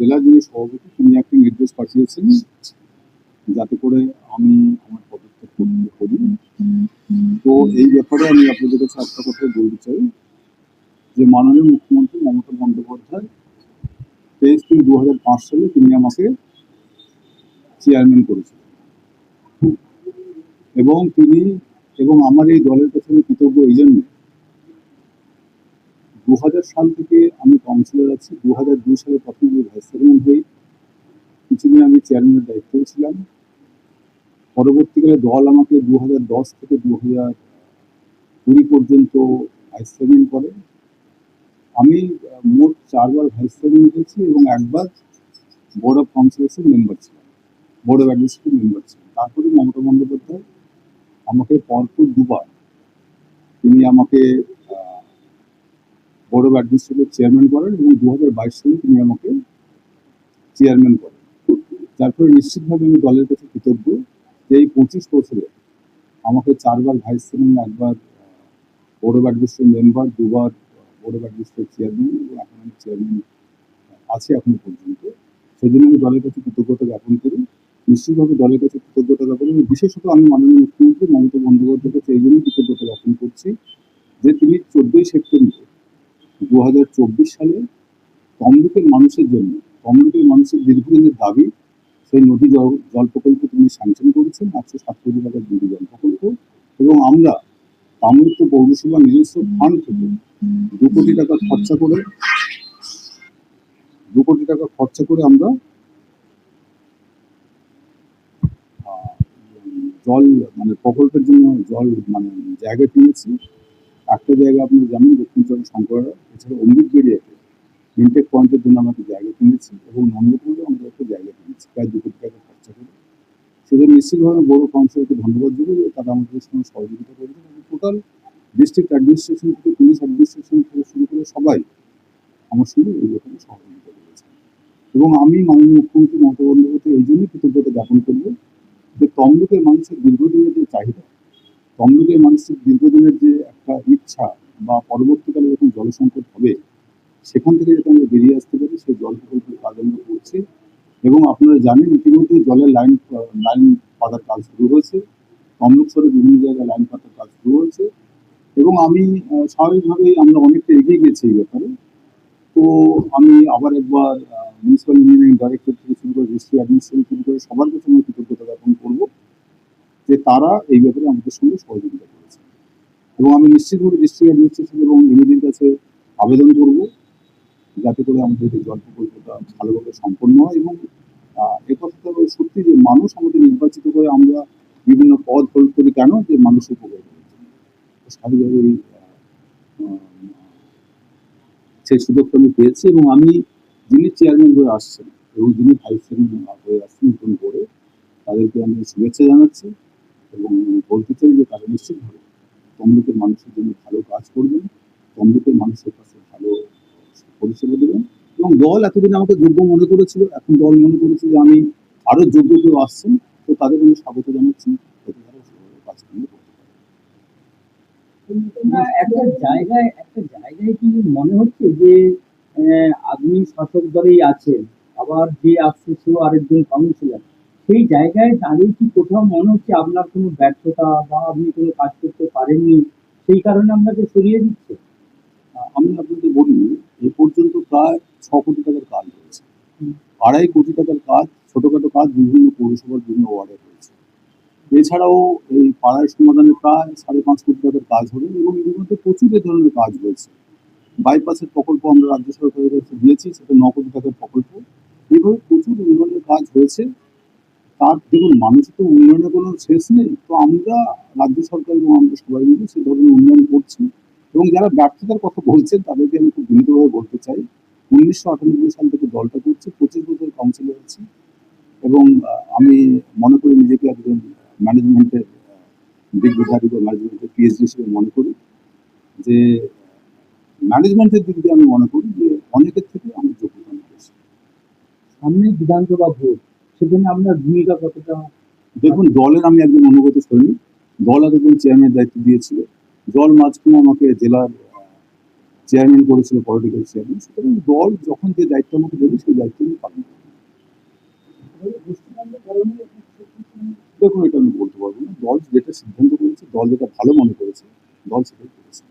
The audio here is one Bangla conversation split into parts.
জেলার যিনি সভাপতি, তিনি একটি নির্দেশ পাঠিয়েছেন যাতে করে আমি আমার পদক্ষেপ করি। তো এই ব্যাপারে আমি আপনাদের কাছে একটা কথা বলতে চাই, যে মাননীয় মুখ্যমন্ত্রী মমতা বন্দ্যোপাধ্যায় তেইশ তিন দু হাজার পাঁচ সালে তিনি আমাকে চেয়ারম্যান করেছিলেন। এবং তিনি, এবং আমার এই দলের কাছে আমি কৃতজ্ঞ এই জন্যে দু হাজার সাল থেকে আমি কাউন্সিলর আছি। দু হাজার দুই সালে প্রথম আমি ভাইস চেয়ারম্যান হই। কিছুদিন আমি চেয়ারম্যানের দায়িত্বে ছিলাম। পরবর্তীকালে দল আমাকে দু হাজার দশ থেকে দু হাজার কুড়ি পর্যন্ত ভাইস চেয়ারম্যান করে। আমি মোট চারবার ভাইস চেয়ারম্যান হয়েছি এবং একবার বোর্ড অফ কাউন্সিলসের মেম্বার ছিলাম। বোর্ড অফ অ্যাডমিনিস্ট্রেটিভ মেম্বার ছিলাম। তারপরে মমতা বন্দ্যোপাধ্যায় আমাকে পরপর দুবার তিনি আমাকে বোর্ড অফ অ্যাডমিনিস্ট্রেটিভ চেয়ারম্যান করেন এবং দু হাজার বাইশ সালে তিনি আমাকে চেয়ারম্যান করেন। ফলে নিশ্চিতভাবে আমি দলের কাছে কৃতজ্ঞ যে এই পঁচিশ বছরে আমাকে চারবার ভাইস চেয়ারম্যান একবার বোর্ড অফ অ্যাডমিনিস্ট্রেটিভ মেম্বার দুবার বোর্ড অফ অ্যাডমিনিস্ট্রেটিভ চেয়ারম্যান এবং এখন আমি চেয়ারম্যান আছে এখনও পর্যন্ত। সেই জন্য আমি দলের কাছে কৃতজ্ঞতা জ্ঞাপন করি। নিশ্চিতভাবে দলের কাছে কৃতজ্ঞতা জ্ঞাপন করি। বিশেষত আমি মাননীয় মুখ্যমন্ত্রী মমতা বন্দ্যোপাধ্যায়ের এই জন্যই কৃতজ্ঞতা জ্ঞাপন করছি যে তিনি চোদ্দই সেপ্টেম্বর দু সালে তমলুকের মানুষের জন্য, তমলুকের মানুষের দীর্ঘদিনের দাবি, সেই নদী জল জল প্রকল্প তিনি স্যাংশন করেছেন একশো সাত কোটি টাকার নদী জল প্রকল্প। এবং আমরা তামলুক পৌরসভা নিজস্ব ফান্ড থেকে দু কোটি টাকা খরচা করে, দু কোটি টাকা খরচা করে আমরা জল মানে প্রকল্পের জন্য জল মানে জায়গা কিনেছি। একটা জায়গা আপনি জানেন দক্ষিণ শঙ্কর, এছাড়া অমৃত বেরিয়াতে ইনটেক পয়েন্টের জন্য আমরা একটা জায়গা কিনেছি এবং নন্দপুরে আমরা একটা জায়গা কিনেছি, প্রায় দু কোটি টাকা খরচা করে। সেজন্য নিশ্চিতভাবে বড় কাউন্সিলকে ধন্যবাদ দেবো যে তারা আমাদের সঙ্গে সহযোগিতা করেছে এবং টোটাল ডিস্ট্রিক্ট অ্যাডমিনিস্ট্রেশন থেকে পুলিশ অ্যাডমিনিস্ট্রেশন থেকে শুরু করে সবাই আমার সঙ্গে এই রকম সহযোগিতা করেছে। এবং আমি মাননীয় মুখ্যমন্ত্রী মমতা বন্দ্যোপাধ্যায় এই জন্যই কৃতজ্ঞতা জ্ঞাপন করব যে তমলুকের মানুষের দীর্ঘদিনের যে চাহিদা তমলুকের মানুষের দীর্ঘদিনের যে একটা ইচ্ছা বা পরবর্তীকালে যখন জলসংকট হবে, সেখান থেকে যাতে আমরা বেরিয়ে আসতে পারি, সেই জল প্রকল্পের কাজ আমরা করছি। এবং আপনারা জানেন, ইতিমধ্যে জলের লাইন লাইন পাতার কাজ শুরু হয়েছে। তমলুক শহরে বিভিন্ন জায়গায় লাইন পাতার কাজ শুরু হয়েছে। এবং আমি স্বাভাবিকভাবেই আমরা অনেকটা এগিয়ে গেছি এই ব্যাপারে। তো আমি আবার একবার মিউনিসিপ্যাল ইঞ্জিনিয়ারিং ডাইরেক্টর থেকে শুরু করে ডিস্ট্রিক্ট অ্যাডমিনিস্ট্রেশন শুরু করে সবার কাছে আমি কৃতজ্ঞতা জ্ঞাপন করব। যে তারা এই ব্যাপারে আমাদের সঙ্গে সহযোগিতা করেছে। এবং আমি নিশ্চিতভাবে ডিস্ট্রিক্ট অ্যাডমিনিস্ট্রেশন এবং ইমেজের কাছে আবেদন করব যাতে করে আমাদের এই জল প্রকল্পটা ভালোভাবে সম্পন্ন হয় এবং আহ, এ কথাটা হলো সত্যি যে মানুষ আমাদের নির্বাচিত করে আমরা বিভিন্ন পদ হোল্ড করি কেন? যে মানুষের উপকার। স্বাভাবিকভাবে সেই সুযোগটা আমি পেয়েছি এবং আমি যিনি চেয়ারম্যান হয়ে আসছেন এবং যিনি ভাইস চেয়ারম্যান হয়ে আসছেন নতুন করে তাদেরকে আমি শুভেচ্ছা জানাচ্ছি। এবং বলতে চাই যে তারা নিশ্চিতভাবে তমলুকের মানুষের জন্য ভালো কাজ করবেন, তমলুকের মানুষের কাছে ভালো পরিষেবা দেবেন এবং দল এতদিন আমাকে যোগ্য মনে করেছিল, এখন দল মনে করেছে যে আমি আরও যোগ্য কেউ আসছেন, তো তাদের আমি স্বাগত জানাচ্ছি, যাতে তারা কাজকর্ম করতে পারে। একটা জায়গায় একটা জায়গায় কি মনে হচ্ছে যে আপনি শাসক দলেই আছেন, আবার যে আসছে সেও আরেকজন কাউন্সিলর? সেই জায়গায় দাঁড়িয়ে কি কোথাও মনে হচ্ছে আপনার কোনো ব্যর্থতা বা আপনি কোনো কাজ করতে পারেননি? সেই কারণে আপনাকে সরিয়ে দিচ্ছে। আমি আপনাকে বলি এ পর্যন্ত প্রায় ছ কোটি টাকার কাজ হয়েছে। আড়াই কোটি টাকার কাজ ছোটখাটো কাজ বিভিন্ন পৌরসভার বিভিন্ন ওয়ার্ডে হয়েছে। এছাড়াও এই পাড়ায় সমাধানে প্রায় সাড়ে পাঁচ কোটি টাকার কাজ হবে এবং এর মধ্যে প্রচুর এ ধরনের কাজ হয়েছে। বাইপাসের প্রকল্প আমরা রাজ্য সরকারের কাছে দিয়েছি সেটা ন কোটি টাকার প্রকল্প। এইভাবে প্রচুর উন্নয়নের কাজ হয়েছে। তার দেখুন মানুষের তো উন্নয়নের কোনো শেষ নেই। তো আমরা রাজ্য সরকার এবং আমরা সবাই মিলে সে ধরনের উন্নয়ন করছি এবং যারা ব্যর্থতার কথা বলছেন, তাদেরকে আমি খুব বিনীতভাবে বলতে চাই। উনিশশো আটানব্বই সাল থেকে দলটা করছে, পঁচিশ বছর কাউন্সিলর আছি এবং আমি মনে করি নিজেকে একজন ম্যানেজমেন্টের দিগ্বিধারী বা ম্যানেজমেন্টের পিএইচডি হিসেবে মনে করি। যে ম্যানেজমেন্টের দিক দিয়ে আমি মনে করি যে, অনেকের থেকে আমি যোগ্যতা সামনে বিধানসভা ভোট। সেখানে আপনার ভূমিকা কতটা দেখুন দলের আমি একজন অনুগত সৈনিক। দল এতদিন চেয়ারম্যানের দায়িত্ব দিয়েছিল। দল মাঝখানে আমাকে জেলার চেয়ারম্যান করেছিল পলিটিক্যাল চেয়ারম্যান সুতরাং দল যখন যে দায়িত্ব আমাকে দেবে সেই দায়িত্ব আমি পালন। দেখুন এটা আমি বলতে পারব না। দল যেটা সিদ্ধান্ত করেছে দল যেটা ভালো মনে করেছে দল সেটাই করেছে।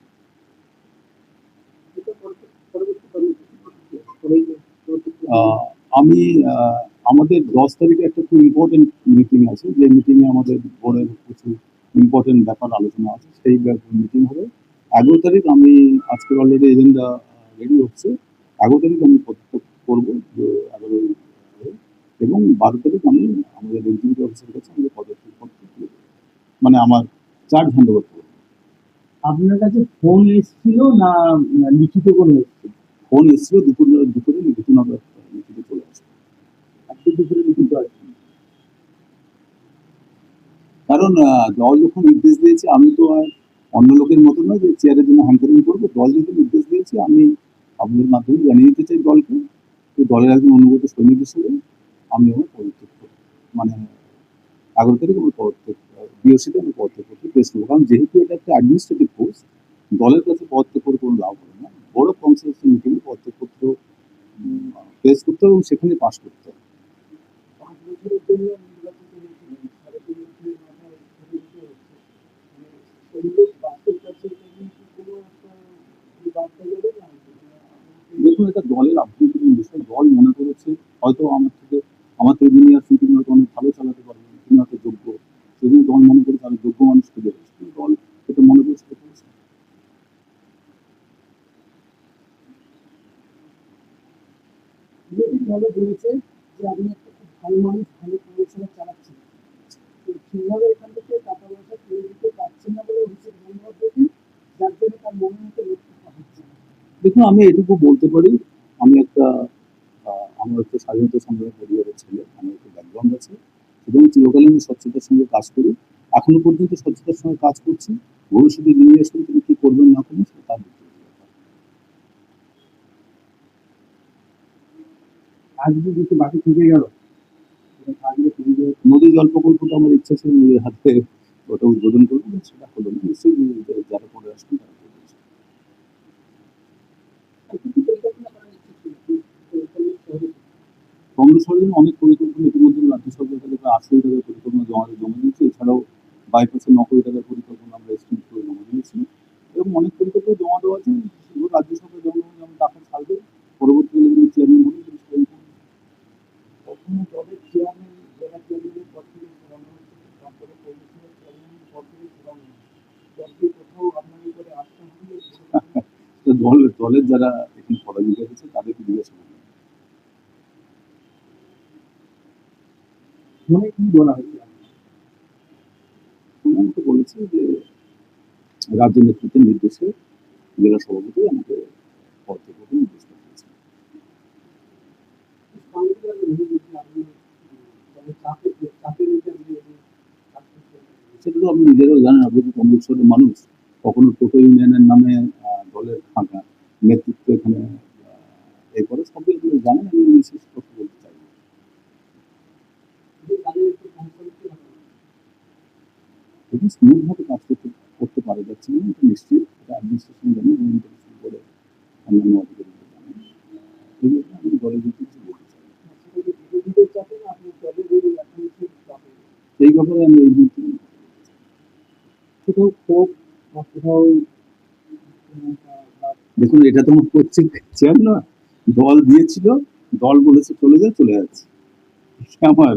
আমি আমাদের দশ তারিখে একটা খুব ইম্পর্টেন্ট মিটিং আছে। যে মিটিংয়ে আমাদের বোর্ডের কিছু ইম্পর্টেন্ট ব্যাপার আলোচনা আছে সেই মিটিং হবে। এগারো তারিখ আমি আজকের অলরেডি এজেন্ডা রেডি হচ্ছে। এগারো তারিখ আমি পদত্যাগ করব যে এগারো এবং বারো তারিখ আমি আমাদের এক্সিকিউটিভ অফিসের কাছে আমাদের তুলে দেবো। মানে আমার চার্জ হ্যান্ড ওভার করব। আপনার কাছে ফোন এসেছিল না লিখিত কোনো এসেছিল? ফোন এসেছিল দুপুর দুপুরে লিখিত নগর কারণ দল যখন নির্দেশ দিয়েছে, আমি তো আর অন্য লোকের মতো নয় যে চেয়ারের জন্য হ্যাঙ্কারিং করব। দল যেহেতু নির্দেশ দিয়েছে, আমি আপনাদের মাধ্যমে জানিয়ে দিতে চাই দলকে যে দলের একজন অনুগত সৈনিক হিসেবে আমি আমার পদত্যাগ করব। মানে এগারো তারিখ আমার পদত্যাগ বিওসিতে আমি পদত্যাগ করতে পেশ করব কারণ যেহেতু এটা একটা অ্যাডমিনিস্ট্রেটিভ পোস্ট দলের কাছে পদত্যাগ করে কোনো লাভ হবে না। বড় কনসালটেশন মিটিংয়ে পদত্যাগ করতে পেশ করতে হবে এবং সেখানে পাশ করতে হবে। দেখুন এটা দলের আপনি দল মনে করেছে হয়তো আমার থেকে আমার থেকে জুনিয়র তিনি হয়তো অনেক ভালো চালাতে পারবেন তিনি হয়তো যোগ্য সেজন্য দল মনে করে তাদের যোগ্য মানুষ খুঁজে গেছে কিন্তু দল এটা মনে করে সেটা করেছে বিজেপি দলে বলেছে যে আপনি একটা খুব ভালো মানুষ ভালো পরিচালনা চালাচ্ছেন তো এখান থেকে টাকা পয়সা তুলে দিতে পারছেন না বলে অভিষেক বন্দ্যোপাধ্যায়কে যার জন্য তার মনের মতো লক্ষ্য হচ্ছে দেখুন আমি এটুকু বলতে পারি আমি একটা আহ, আমার একটা স্বাধীনতা সংগ্রামী পরিবারের ছেলে আমার একটা ব্যাকগ্রাউন্ড আছে এবং চিরকাল আমি স্বচ্ছতার সঙ্গে কাজ করি। এখনও পর্যন্ত স্বচ্ছতার সঙ্গে কাজ করছি ভবিষ্যতে নিয়ে আসবেন তিনি কি করবেন না করবেন সেটা তার ব্যক্তিগত ব্যাপার। আজকে কিছু বাকি থেকে গেল। নদী জল প্রকল্পটা আমার ইচ্ছা ছিল নিজের হাতে ওটা উদ্বোধন করব সেটা হলো না। যারা করে আসবেন তারা কংগ্রেস সরকার অনেক পরিকল্পনা ইতিমধ্যে রাজ্য সরকার থেকে প্রায় টাকার পরিকল্পনা জমা জমা দিয়েছে। এছাড়াও বাইপাসে ন কোটি টাকার পরিকল্পনা আমরা এস্টিমেট করে জমা দিয়েছি। এবং অনেক পরিকল্পনা জমা দেওয়া আছে। রাজ্য সরকার জমা যেমন টাকা ছাড়বে পরবর্তীকালে যিনি চেয়ারম্যান হবেন তিনি সেটা inform করবেন। কখনো দলের চেয়ারম্যান জেলা চেয়ারম্যানের পদ থেকে সরানো হচ্ছে তারপরে পৌরসভার চেয়ারম্যানের পদ থেকে সরানো হচ্ছে দলকে কোথাও আপনার উপরে আস্থা হারিয়ে তো দল দলের যারা এখানে পরাজিত হয়েছে, তাদেরকে জিজ্ঞাসা করবেন মনে কি বলা হয়েছে? বলেছে যে রাজ্য নেতৃত্বের নির্দেশে জেলা সভাপতি আমাকে নির্দেশ সেটা তো আপনি নিজেরাও জানেন, আপনি তো মানুষ। কখনো টোটো ইউনিয়নের নামে দলের ফাঁকা। নেতৃত্ব এখানে এই করে। সবই আপনি জানেন, আমি বিশেষ কথা বলতে চাই। না। কিন্তু তাদের একটু কনসাল্ট হবে খুবই স্মুথ ভাবে কাজ করতে করতে পারা যাচ্ছে না এটা নিশ্চিত এটা অ্যাডমিনিস্ট্রেশন জানে ইমপ্লিমেন্টেশন করে অন্যান্য অধিকারীরা জানেন এই ব্যাপারে আমি দলের দিকে কিছু বলতে চাই। এই ব্যাপারে আমি এই মুহূর্তে কোথাও ক্ষোভ বা কোথাও দেখুন, এটা তো কোচিং চেয়ার না। দল দিয়েছিল, দল বলেছে চলে যা চলে যাচ্ছে। আমার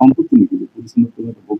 সম্পত্তি নাকি? যে পরিচ্ছন্ন করে একটা ভোগ